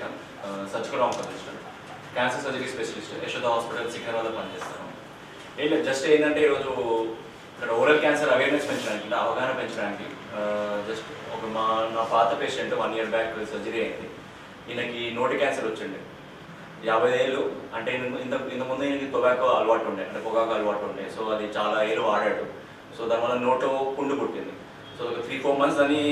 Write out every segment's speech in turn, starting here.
Neuro oncologist cancer surgery specialist Yashoda hospital Secunderabad పనిచేస్తాను ఏం just ఏంటంటే ఈరోజు ఇక్కడ ఓరల్ క్యాన్సర్ అవేర్నెస్ పెంచడానికి అంటే అవగాహన పెంచడానికి జస్ట్ ఒక మా నా పాత patient one year back surgery అయింది. ఈయనకి నోటి క్యాన్సర్ వచ్చింది. యాభై ఏళ్ళు అంటే ఇంత ఇంత ముందు ఈయనకి టొబాకో అలవాటు ఉండే అంటే పొగాకు అలవాటు ఉండే. సో అది చాలా ఏళ్ళు వాడాడు. సో దానివల్ల నోట్లో పుండు పుట్టింది. సో త్రీ ఫోర్ మంత్స్ అని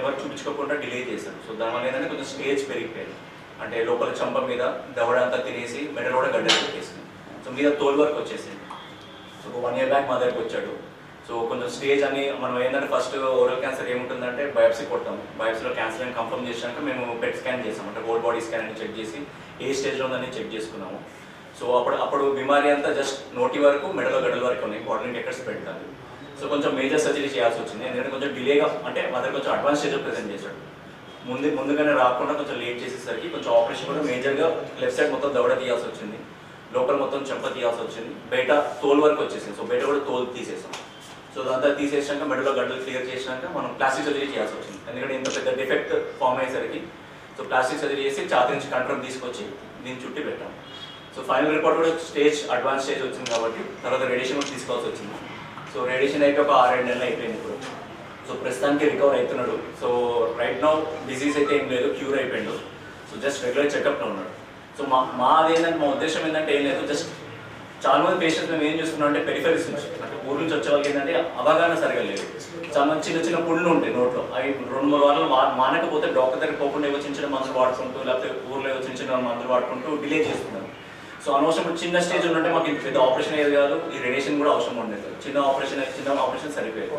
ఎవరు చూపించుకోకుండా డిలే చేశారు. సో దానివల్ల ఏంటంటే కొంచెం స్టేజ్ పెరిగిపోయింది. అంటే లోపల చంప మీద దవడ అంతా తినేసి మెడ కూడా గడ్డలు పెట్టేసింది. సో మీద తోలు వరకు వచ్చేసింది. సో ఒక వన్ ఇయర్ బ్యాక్ మా దగ్గరికి వచ్చాడు. సో కొంచెం స్టేజ్ అని మనం ఏంటంటే ఫస్ట్ ఓరల్ క్యాన్సర్ ఏముంటుందంటే బయోప్సీ కొడతాము. బయోప్సీలో క్యాన్సర్ అని కన్ఫర్మ్ చేసినాక మేము పెట్ స్కాన్ చేసాం అంటే హోల్ బాడీ స్కాన్ అని చెక్ చేసి ఏ స్టేజ్లో ఉందని చెక్ చేసుకున్నాము. సో అప్పుడు అప్పుడు బిమారీ అంతా జస్ట్ నోటి వరకు మెడలో గడ్డల వరకు ఉన్నాయి. బాడీని ఎక్కడ స్ప్రెడ్ కాదు సో కొంచెం మేజర్ సర్జరీ చేయాల్సి వచ్చింది. ఎందుకంటే కొంచెం డిలేగా అంటే మదర్ కొంచెం అడ్వాన్స్ స్టేజ్లో ప్రెజెంట్ చేశాడు. ముందు ముందుగానే రాకుండా కొంచెం లేట్ చేసేసరికి కొంచెం ఆపరేషన్ కూడా మేజర్గా లెఫ్ట్ సైడ్ మొత్తం దవడ తీయాల్సి వచ్చింది. లోపల మొత్తం చెంప తీయాల్సి వచ్చింది. బయట తోలు వరకు వచ్చేసింది. సో బయట కూడా తోలు తీసేసాం. సో అదంతా తీసేసాక మెడలో గడ్డలు క్లియర్ చేసినాక మనం ప్లాస్టిక్ సర్జరీ చేయాల్సి వచ్చింది. ఎందుకంటే ఇంత పెద్ద డిఫెక్ట్ ఫామ్ అయ్యేసరికి సో ప్లాస్టిక్ సర్జరీ చేసి ఛాతి నుంచి కంట్రోల్ తీసుకొచ్చి దీన్ని చుట్టి పెట్టాం. సో ఫైనల్ రిపోర్ట్ కూడా స్టేజ్ అడ్వాన్స్ స్టేజ్ వచ్చింది కాబట్టి తర్వాత రేడియేషన్ కూడా తీసుకోవాల్సి వచ్చింది. సో రేడియేషన్ అయితే ఒక ఆరేడు నెలలు అయిపోయింది ఇప్పుడు. సో ప్రస్తుతానికి రికవర్ అవుతున్నాడు. సో రైట్ నౌ డిసీజ్ అయితే ఏం లేదు క్యూర్ అయిపోయాడు. సో జస్ట్ రెగ్యులర్ చెకప్లో ఉన్నాడు. సో మా మాది ఏంటంటే మా ఉద్దేశం ఏంటంటే ఏం లేదు జస్ట్ చాలా మంది పేషెంట్స్ మేము ఏం చేస్తున్నాం అంటే పెరిఫరీస్ నుంచి అంటే ఊరు నుంచి వచ్చే వాళ్ళకి ఏంటంటే అవగాహన సరిగా లేదు. చాలా మంది చిన్న చిన్న పుళ్ళు ఉంటాయి నోట్లో. అవి రెండు మూడు వారాలు మా మానకపోతే డాక్టర్ దగ్గర పోకుండా ఏవో చిన్న చిన్న మందులు వాడుకుంటూ లేకపోతే ఊర్లో ఏవో చిన్న చిన్న మందులు వాడుకుంటూ డిలే చేస్తున్నారు. సో అనవసరం చిన్న స్టేజ్ ఉంటే మాకు పెద్ద ఆపరేషన్ అయ్యేది కాదు. ఈ రేడియేషన్ కూడా అవసరం ఉండేది చిన్న ఆపరేషన్ చిన్న ఆపరేషన్ సరిపోయేది.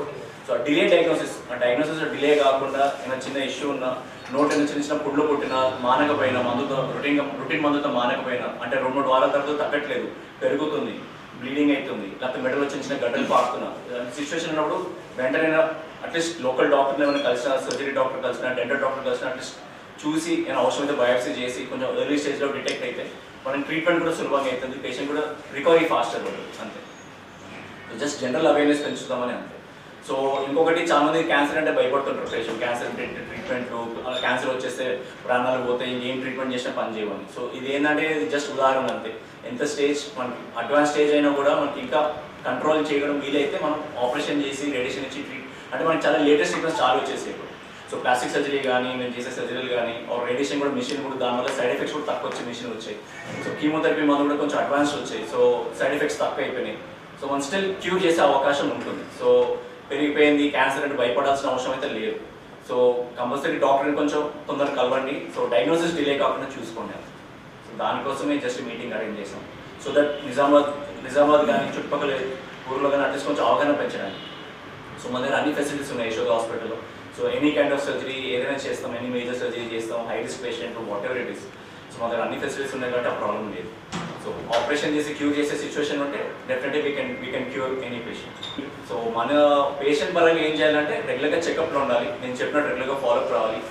సో డిలే డయాగ్నోసిస్ ఆ డయాగ్నోసిస్ డిలే కాకుండా ఏమైనా చిన్న ఇష్యూ ఉన్నా నోట్ ఏమైనా చిన్న చిన్న పుడ్లు పుట్టినా మానకపోయినా మందుతో రొటీన్ రొటీన్ మందుతో మానకపోయినా అంటే రెండు మూడు వారాల తర్వాత తగ్గట్లేదు. పెరుగుతుంది బ్లీడింగ్ అవుతుంది. లేకపోతే మెడలో చిన్న చిన్న గడ్డలు పాకుతున్నా. సిచ్యువేషన్ ఉన్నప్పుడు వెంటనే అట్లీస్ట్ లోకల్ డాక్టర్ని ఏమైనా కలిసినా సర్జరీ డాక్టర్ కలిసిన డెంటల్ డాక్టర్ కలిసినా అట్లీస్ట్ చూసి ఏమైనా అవసరమైతే బయాప్సీ చేసి కొంచెం ఎర్లీ స్టేజ్లో డిటెక్ట్ అయితే మనం ట్రీట్మెంట్ కూడా సులభంగా అవుతుంది. పేషెంట్ కూడా రికవరీ ఫాస్టర్ ఉంటుంది. అంతే. జస్ట్ జనరల్ అవేర్నెస్ పెంచుతామని అంతే. సో ఇంకొకటి చాలా మంది క్యాన్సర్ అంటే భయపడుతుంటారు పేషెంట్ క్యాన్సర్ ట్రీట్మెంట్ క్యాన్సర్ వచ్చేస్తే ప్రాణాలు పోతే ఏం ట్రీట్మెంట్ చేసినా పని చేయమని. సో ఇది ఏంటంటే జస్ట్ ఉదాహరణ అంతే. ఎంత స్టేజ్ మనకి అడ్వాన్స్ స్టేజ్ అయినా కూడా మనకి ఇంకా కంట్రోల్ చేయడం వీలైతే మనం ఆపరేషన్ చేసి రేడియేషన్ ఇచ్చి ట్రీట్ అంటే మనకి చాలా లేటెస్ట్ ట్రీట్మెంట్స్ చాలా వచ్చేసాయి ఇప్పుడు. సో ప్లాస్టిక్ సర్జరీ కానీ మేము చేసే సర్జరీలు కానీ రేడియేషన్ కూడా మిషన్ కూడా దానివల్ల సైడ్ ఎఫెక్ట్స్ కూడా తక్కువ వచ్చే మిషన్ వచ్చాయి. సో కీమోథెరపీ మందు కూడా కొంచెం అడ్వాన్స్ వచ్చాయి. సో సైడ్ ఎఫెక్ట్స్ తక్కువ అయిపోయినాయి. సో మనం స్టిల్ క్యూర్ చేసే అవకాశం ఉంటుంది. సో పెరిగిపోయింది క్యాన్సర్ అంటే భయపడాల్సిన అవసరం అయితే లేదు. సో కంపల్సరీ డాక్టర్ని కొంచెం తొందరగా కలవండి. సో డయాగ్నోసిస్ డిలే కాకుండా చూసుకోండి సో దానికోసమే జస్ట్ మీటింగ్ అరేంజ్ చేసాం. సో దట్ నిజామాబాద్ నిజామాబాద్ కానీ చుట్టుపక్కల ఊర్లో కానీ అట్లీస్ట్ కొంచెం అవగాహన పెంచడానికి. సో మన దగ్గర అన్ని ఫెసిలిటీస్ ఉన్నాయి యశోద హాస్పిటల్లో. So any kind of surgery ఏదైనా చేస్తాం ఎనీ మేజర్ సర్జరీ చేస్తాం high risk patient whatever it is so మా దగ్గర అన్ని ఫెసిలిటీస్ ఉన్నాయి కాబట్టి ఆ ప్రాబ్లం లేదు. సో ఆపరేషన్ చేసి క్యూర్ చేసే సిచ్యువేషన్ ఉంటే definitely we can we can cure any patient so మన పేషెంట్ పరంగా ఏం చేయాలంటే రెగ్యులర్గా చెకప్లో ఉండాలి. నేను చెప్పినట్టు రెగ్యులర్గా ఫాలోఅప్ రావాలి.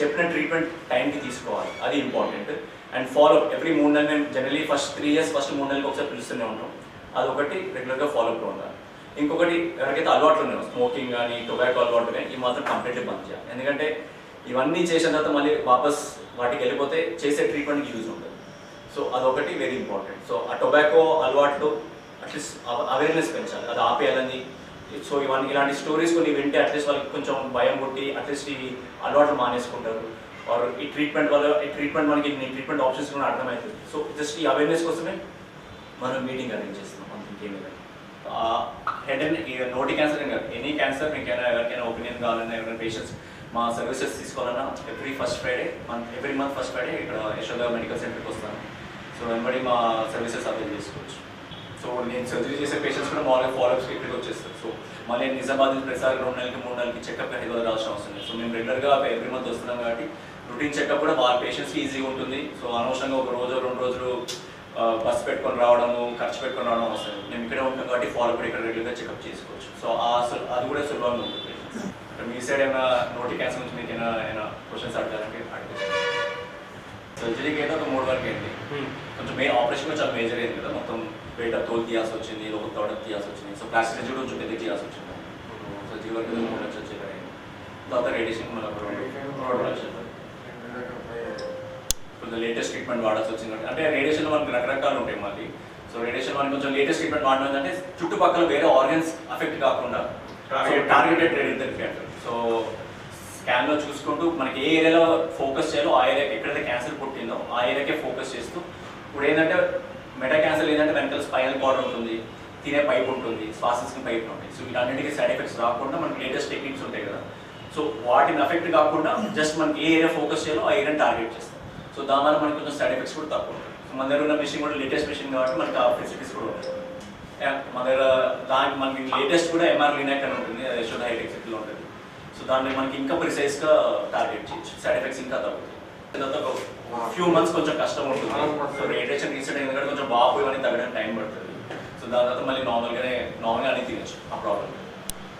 చెప్పిన ట్రీట్మెంట్ టైంకి తీసుకోవాలి. అది ఇంపార్టెంట్ అండ్ ఫాలో ఎవ్రీ మూడు నెలలు మేము generally first three years first మూడు నెలలకు ఒకసారి పిలుస్తూనే ఉంటాం. అదొకటి రెగ్యులర్గా ఫాలోఅప్లో ఉండాలి. ఇంకొకటి ఎవరికైతే అలవాట్లు ఉన్నాయో స్మోకింగ్ కానీ టొబాకో అలవాటు కానీ ఇవి మాత్రం కంప్లీట్లీ బంద్ చేయాలి. ఎందుకంటే ఇవన్నీ చేసిన తర్వాత మళ్ళీ వాపస్ వాటికి వెళ్ళిపోతే చేసే ట్రీట్మెంట్కి యూజ్ ఉంటుంది సో అదొకటి వెరీ ఇంపార్టెంట్ సో ఆ టొబాకో అలవాట్లు అట్లీస్ట్ అవేర్నెస్ పెంచాలి. అది ఆపేయాలని. సో ఇవన్నీ ఇలాంటి స్టోరీస్ కొన్ని వింటే అట్లీస్ట్ వాళ్ళకి కొంచెం భయం పుట్టి అట్లీస్ట్ ఈ అలవాట్లు మానేసుకుంటారు. ఆర్ ఈ ట్రీట్మెంట్ వల్ల ఈ ట్రీట్మెంట్ మనకి ఇన్ని ట్రీట్మెంట్ ఆప్షన్స్ కూడా అర్థమవుతుంది సో జస్ట్ ఈ అవేర్నెస్ కోసమే మనం మీటింగ్ అరేంజ్ చేస్తున్నాం. మనకి ఇంకేమీ హెడ్ అండ్ నోటి క్యాన్సర్ కాదు ఎనీ క్యాన్సర్ మీకైనా ఎవరికైనా ఒపీనియన్ కావాలన్నా ఎవరైనా పేషెంట్స్ మా సర్వీసెస్ తీసుకోవాలన్నా every first Friday month every month first Friday ఇక్కడ యశోద మెడికల్ సెంటర్కి వస్తాను. సో వెంబడి మా సర్వీసెస్ అవైల్ చేసుకోవచ్చు. సో నేను సర్జరీ చేసే పేషెంట్స్ కూడా మామూలుగా ఫాలోఅప్స్కి ఇక్కడికి వచ్చేస్తారు. సో మళ్ళీ నిజామాబాద్ ప్రతిసారి రెండు నెలలకి మూడు నెలలకి చెకప్ హైదరాబాద్ రావాల్సిన అవసరం లేదు. సో మేము రెగ్యులర్గా ఎవ్రీ మంత్ వస్తున్నాం కాబట్టి రొటీన్ చెకప్ కూడా వాళ్ళ పేషెంట్స్కి ఈజీగా ఉంటుంది. సో అనవసరంగా ఒక రోజు రెండు రోజులు బస్ పెట్టుకొని రావడము ఖర్చు పెట్టుకొని రావడం అవసరం. మేము ఇక్కడే ఉంటాం కాబట్టి ఫాలో కూడా ఇక్కడ రెగ్యులర్గా చెకప్ చేసుకోవచ్చు. సో ఆ అది కూడా సులభంగా ఉంటుంది. మీ సైడ్ ఏమైనా నోటి క్యాన్సర్ నుంచి మీకు ఏమైనా క్వశ్చన్స్ అడగాలంటే అడగచ్చు. సర్జరీకి అయితే ఒక మూడు వరకు అయింది. కొంచెం మే ఆపరేషన్ చాలా మేజర్ అయింది కదా. మొత్తం బయట తోలు తీయాల్సి వచ్చింది లోపల తోడ తీయాల్సి వచ్చింది. సో ప్లాస్టిక్ సర్జరీ కొంచెం పెద్ద తీయాల్సి వచ్చింది. సర్జరీ వరకు ఏదో మూడు లక్షలు వచ్చేది తర్వాత రేడియేషన్ రెండు రెండు లక్షలు. కొంచెం లేటెస్ట్ ట్రీట్మెంట్ వాడాల్సి వచ్చింది. అంటే రేడియేషన్ మనకి రకరకాలు ఉంటాయి మళ్ళీ. సో రేడియేషన్ మనకి కొంచెం లేటెస్ట్ ట్రీట్మెంట్ వాడడం ఏంటంటే చుట్టుపక్కల వేరే ఆర్గన్స్ అఫెక్ట్ కాకుండా. టార్గెటెడ్ రేడియోథెరపీ అంటారు. సో స్కాన్లో చూసుకుంటూ మనకి ఏ ఏరియాలో ఫోకస్ చేయాలో ఆ ఏరియాకి ఎక్కడైతే క్యాన్సర్ పుట్టిందో ఆ ఏరియాకే ఫోకస్ చేస్తూ ఇప్పుడు ఏంటంటే మెటా క్యాన్సర్ ఏంటంటే వెనకాల స్పైనల్ కార్డ్ ఉంటుంది తినే పైప్ ఉంటుంది శ్వాసస్కి పైప్ ఉంటాయి. సో వీటన్నిటికీ సైడ్ ఎఫెక్ట్స్ రాకుండా మనకి లేటెస్ట్ టెక్నిక్స్ ఉంటాయి కదా. సో వాటిని అఫెక్ట్ కాకుండా జస్ట్ మనకి ఏ ఏరియా ఫోకస్ చేయాలో ఆ ఏరియాని టార్గెట్ చేస్తాం. సో దానివల్ల మనకి కొంచెం సైడ్ ఎఫెక్ట్స్ కూడా తక్కువ సో మన దగ్గర ఉన్న మిషన్ కూడా లేటెస్ట్ మిషన్ కాబట్టి మనకి ఆ ఫెసిలిటీస్ కూడా ఉంటాయి. మన దగ్గర దానికి మనకి లేటెస్ట్ కూడా ఎంఆర్ లినాక్ అని ఉంటుంది. అది యశోద హైటెక్ సిటీలో ఉంటుంది. సో దాన్ని మనకి ఇంకా ప్రిసైజ్గా టార్గెట్ చేయొచ్చు. సైడ్ ఎఫెక్ట్స్ ఇంకా తగ్గుతాయి తర్వాత ఒక ఫ్యూ మంత్స్ కొంచెం కష్టం ఉంటుంది. సో రేడియేషన్ రీసెంట్ ఎందుకంటే కొంచెం బాబు ఇవన్నీ తగ్గడానికి టైం పడుతుంది. సో దాని తర్వాత మళ్ళీ నార్మల్గానే నార్మల్గా అని తినచ్చు. ఆ ప్రాబ్లం